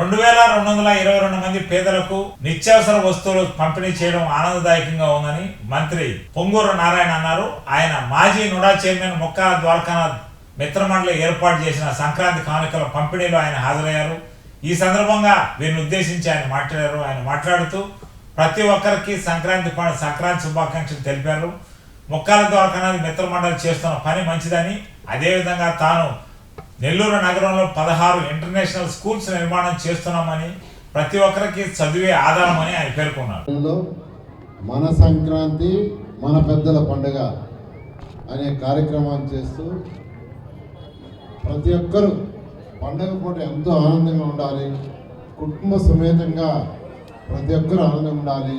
రెండు వేల రెండు వందల ఇరవై రెండు మంది పేదలకు నిత్యావసర వస్తువులు పంపిణీ చేయడం ఆనందదాయకంగా ఉందని మంత్రి పొంగూరు నారాయణ అన్నారు. ఆయన మాజీ నుడా చైర్మన్ మొక్కా ద్వారకానాథ్ మిత్రమండలి ఏర్పాటు చేసిన సంక్రాంతి కానుకల పంపిణీలో ఆయన హాజరయ్యారు. ఈ సందర్భంగా వీరిని ఉద్దేశించి ఆయన మాట్లాడారు. ఆయన మాట్లాడుతూ ప్రతి ఒక్కరికి సంక్రాంతి పండుగ సంక్రాంతి శుభాకాంక్షలు తెలిపారు. మొక్కాల ద్వారకానాథ్ మిత్రమండలి చేస్తున్న పని మంచిదని అదేవిధంగా తాను నెల్లూరు నగరంలో పదహారు ఇంటర్నేషనల్ స్కూల్స్ నిర్మాణం చేస్తున్నామని ప్రతి ఒక్కరికి చదివే ఆధారమని ఆయన పేర్కొన్నారు. మన సంక్రాంతి మన పెద్దల పండుగ అనే కార్యక్రమాన్ని చేస్తూ ప్రతి ఒక్కరూ పండుగ పూట ఎంతో ఆనందంగా ఉండాలి కుటుంబ సమేతంగా ప్రతి ఒక్కరూ ఆనందంగా ఉండాలి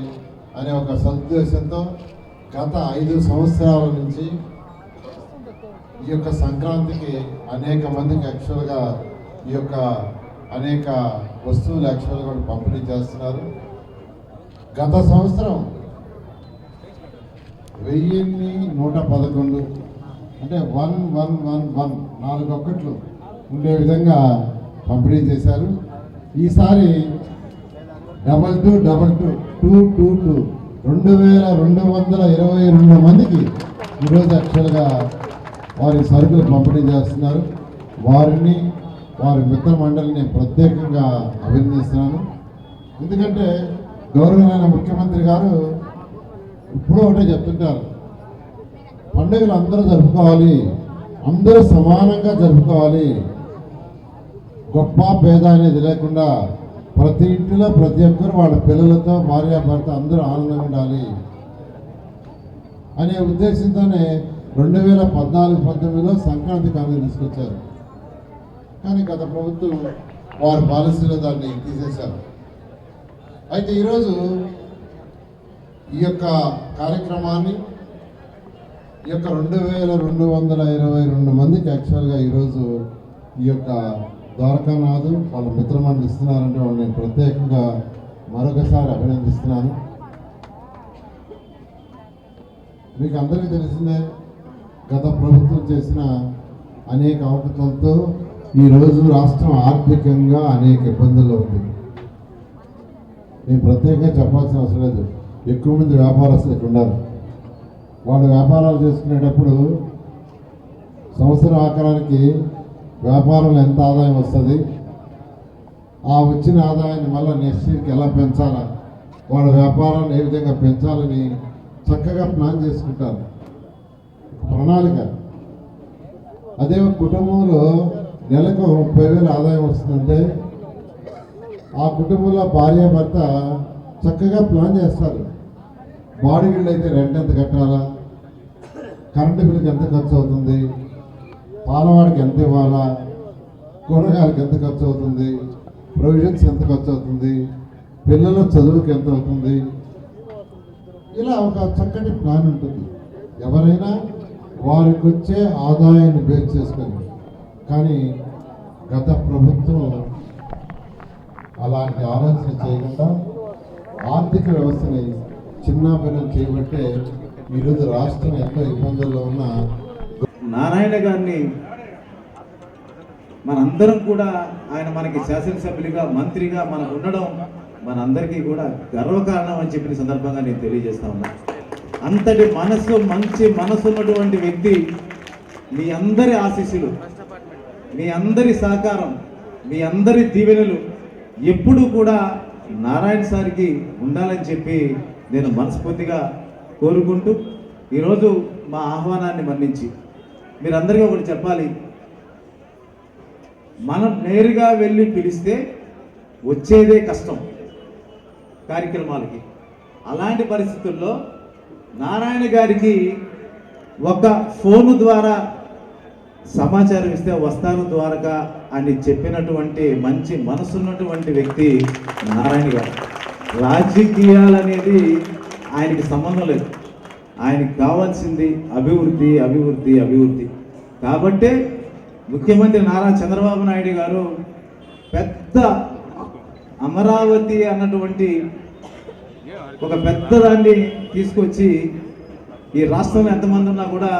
అనే ఒక సదుద్దేశంతో గత ఐదు సంవత్సరాల నుంచి ఈ యొక్క సంక్రాంతికి అనేక మందికి యాక్చువల్గా ఈ యొక్క అనేక వస్తువులు యాక్చువల్గా కూడా పంపిణీ చేస్తున్నారు. గత సంవత్సరం వెయ్యిన్ని నూట పదకొండు అంటే వన్ వన్ వన్ వన్ నాలుగు ఒక్కట్లు ఉండే విధంగా పంపిణీ చేశారు. ఈసారి double two double two two two two రెండు వేల రెండు వందల ఇరవై రెండు మందికి ఈరోజు యాక్చువల్గా వారి సరుకులు పంపిణీ చేస్తున్నారు. వారిని వారి మిత్ర మండలిని ప్రత్యేకంగా అభినందిస్తున్నాను. ఎందుకంటే గౌరవమైన ముఖ్యమంత్రి గారు ఇప్పుడు ఒకటే చెప్తుంటారు. పండుగలు అందరూ జరుపుకోవాలి. అందరూ సమానంగా జరుపుకోవాలి. గొప్ప పేద అనేది లేకుండా ప్రతి ఇంటిలో ప్రతి ఒక్కరు వాళ్ళ పిల్లలతో భార్యాభర్త అందరూ ఆనందంగా ఉండాలి. అనే ఉద్దేశంతోనే రెండు వేల పద్నాలుగు పంతొమ్మిదిలో సంక్రాంతి కానీ తీసుకొచ్చారు. కానీ గత ప్రభుత్వం వారి పాలసీలో దాన్ని తీసేశారు. అయితే ఈరోజు ఈ యొక్క కార్యక్రమాన్ని ఈ యొక్క రెండు వేల రెండు వందల ఇరవై రెండు మందికి యాక్చువల్గా ఈరోజు ఈ యొక్క ద్వారకానాథ్ వాళ్ళ మిత్రమండలి ఇస్తున్నారంటే వాళ్ళు నేను ప్రత్యేకంగా మరొకసారి అభినందిస్తున్నాను. మీకు అందరికీ తెలిసిందే గత ప్రభుత్వం చేసిన అనేక అవకతలతో ఈరోజు రాష్ట్రం ఆర్థికంగా అనేక ఇబ్బందుల్లో ఉంది. నేను ప్రత్యేకంగా చెప్పాల్సిన అవసరం లేదు. ఎక్కువ మంది వ్యాపారస్తులు ఇక్కడ ఉన్నారు వాళ్ళు వ్యాపారాలు చేసుకునేటప్పుడు సంవత్సరం ఆకారానికి వ్యాపారంలో ఎంత ఆదాయం వస్తుంది? ఆ వచ్చిన ఆదాయాన్ని మళ్ళీ నెక్స్ట్ ఇయర్కి ఎలా పెంచాలా? వాళ్ళ వ్యాపారాన్ని ఏ విధంగా పెంచాలని చక్కగా ప్లాన్ చేసుకుంటారు. ప్రణాళిక. అదే కుటుంబంలో నెలకు ముప్పై వేలు ఆదాయం వస్తుందంటే ఆ కుటుంబంలో భార్య భర్త చక్కగా ప్లాన్ చేస్తారు. బాడీగిళ్ళు అయితే రెంట్ ఎంత కట్టాలా? కరెంటు బిల్లుకి ఎంత ఖర్చు అవుతుంది? పాలవాడికి ఎంత ఇవ్వాలా? కూరగాయలకు ఎంత ఖర్చు అవుతుంది? ప్రొవిజన్స్ ఎంత ఖర్చు అవుతుంది? పిల్లల చదువుకి ఎంత అవుతుంది? ఇలా ఒక చక్కటి ప్లాన్ ఉంటుంది. ఎవరైనా వారికి వచ్చే ఆదాయాన్ని బేస్ చేసుకొని. కానీ గత ప్రభుత్వం అలాంటి ఆలోచన చేయకుండా ఆర్థిక వ్యవస్థని చిన్నాభిన్నం చేయబట్టే ఈరోజు రాష్ట్రం ఎంతో ఇబ్బందుల్లో ఉన్న నారాయణ గారిని మనందరం కూడా ఆయన మనకి శాసనసభ్యులుగా మంత్రిగా మనం ఉండడం మనందరికీ కూడా గర్వకారణం అని చెప్పిన సందర్భంగా నేను తెలియజేస్తా ఉన్నాను అంతటి మనసు మంచి మనసు ఉన్నటువంటి వ్యక్తి మీ అందరి ఆశీస్సులు మీ అందరి సహకారం మీ అందరి దీవెనలు ఎప్పుడూ కూడా నారాయణ సార్కి ఉండాలని చెప్పి నేను మనస్ఫూర్తిగా కోరుకుంటూ ఈరోజు మా ఆహ్వానాన్ని మన్నించి మీరందరికీ ఒకటి చెప్పాలి. మనం నేరుగా వెళ్ళి పిలిస్తే వచ్చేదే కష్టం కార్యక్రమాలకి. అలాంటి పరిస్థితుల్లో నారాయణ గారికి ఒక ఫోను ద్వారా సమాచారం ఇస్తే వస్తాను ద్వారకా అని చెప్పినటువంటి మంచి మనసున్నటువంటి వ్యక్తి నారాయణ గారు. రాజకీయాలనేది ఆయనకి సంబంధం లేదు. ఆయనకి కావాల్సింది అభివృద్ధి అభివృద్ధి అభివృద్ధి. కాబట్టే ముఖ్యమంత్రి నారా చంద్రబాబు నాయుడు గారు పెద్ద అమరావతి అన్నటువంటి ఒక పెద్ద దాన్ని తీసుకొచ్చి ఈ రాష్ట్రంలో ఎంతమంది ఉన్నా కూడా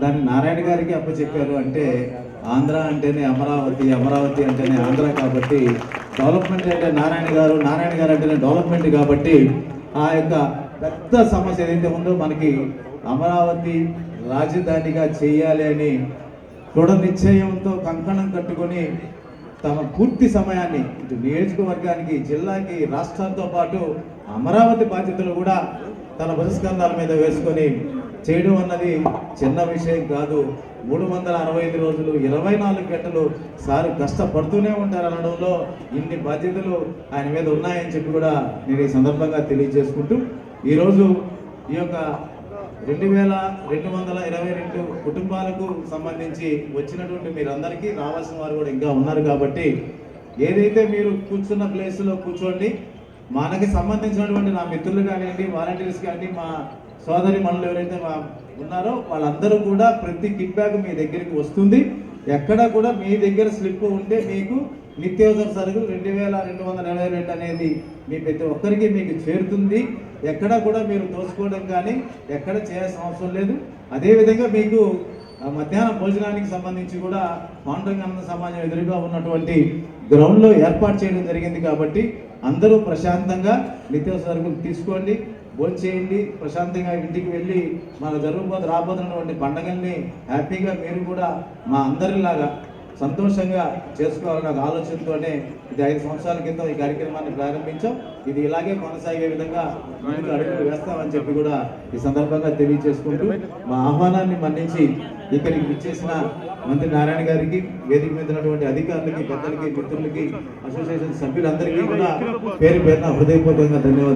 దాన్ని నారాయణ గారికి అప్పచెప్పారు అంటే ఆంధ్ర అంటేనే అమరావతి అమరావతి అంటేనే ఆంధ్ర కాబట్టి డెవలప్మెంట్ అంటే నారాయణ గారు నారాయణ గారు అంటేనే డెవలప్మెంట్ కాబట్టి ఆ యొక్క పెద్ద సమస్య ఏదైతే ఉందో మనకి అమరావతి రాజధానిగా చేయాలి అని దృఢ నిశ్చయంతో కంకణం కట్టుకొని తమ పూర్తి సమయాన్ని ఇటు నియోజకవర్గానికి జిల్లాకి రాష్ట్రంతో పాటు అమరావతి బాధ్యతలు కూడా తన బహిష్కంధాల మీద వేసుకొని చేయడం అన్నది చిన్న విషయం కాదు. మూడు వందల అరవై ఐదు రోజులు ఇరవై నాలుగు గంటలు సార్ కష్టపడుతూనే ఉంటారు అనడంలో ఇన్ని బాధ్యతలు ఆయన మీద ఉన్నాయని చెప్పి కూడా నేను ఈ సందర్భంగా తెలియజేసుకుంటూ ఈరోజు ఈ యొక్క రెండు వేల రెండు వందల ఇరవై రెండు కుటుంబాలకు సంబంధించి వచ్చినటువంటి మీరందరికీ రావాల్సిన వారు కూడా ఇంకా ఉన్నారు కాబట్టి ఏదైతే మీరు కూర్చున్న ప్లేస్లో కూర్చోండి. మనకి సంబంధించినటువంటి నా మిత్రులు కానివ్వండి వాలంటీర్స్ కానీ మా సోదరి మనలు ఎవరైతే మా ఉన్నారో వాళ్ళందరూ కూడా ప్రతి కిట్ బ్యాగ్ మీ దగ్గరికి వస్తుంది. ఎక్కడ కూడా మీ దగ్గర స్లిప్ ఉంటే మీకు నిత్యావసర సరుకులు రెండు వేల రెండు వందల నలభై రెండు అనేది మీ ప్రతి ఒక్కరికి మీకు చేరుతుంది. ఎక్కడ కూడా మీరు దోచుకోవడం కానీ ఎక్కడ చేయాల్సిన అవసరం లేదు. అదేవిధంగా మీకు మధ్యాహ్న మధ్యాహ్నం భోజనానికి సంబంధించి కూడా పాండురంగ సమాజం ఎదురుగా ఉన్నటువంటి గ్రౌండ్లో ఏర్పాటు చేయడం జరిగింది కాబట్టి అందరూ ప్రశాంతంగా నిత్యావసర సరుకులు తీసుకోండి భోజనం చేయండి ప్రశాంతంగా ఇంటికి వెళ్ళి మన జరగబోతు రాబోతున్నటువంటి పండగల్ని హ్యాపీగా మీరు కూడా మా అందరిలాగా సంతోషంగా చేసుకోవాలన్న ఒక ఆలోచనతోనే ఇది ఐదు సంవత్సరాల క్రితం ఈ కార్యక్రమాన్ని ప్రారంభించాం. ఇది ఇలాగే కొనసాగే విధంగా ముందుకు అడుగులు వేస్తామని చెప్పి కూడా ఈ సందర్భంగా తెలియజేసుకుంటూ మా ఆహ్వానాన్ని మన్నించి ఇక్కడికి విచ్చేసిన మంత్రి నారాయణ గారికి వేదిక మీద ఉన్నటువంటి అధికారులకి పెద్దలకి మిత్రులకి అసోసియేషన్ సభ్యులందరికీ కూడా పేరు పేరున హృదయపూర్వకంగా ధన్యవాదాలు.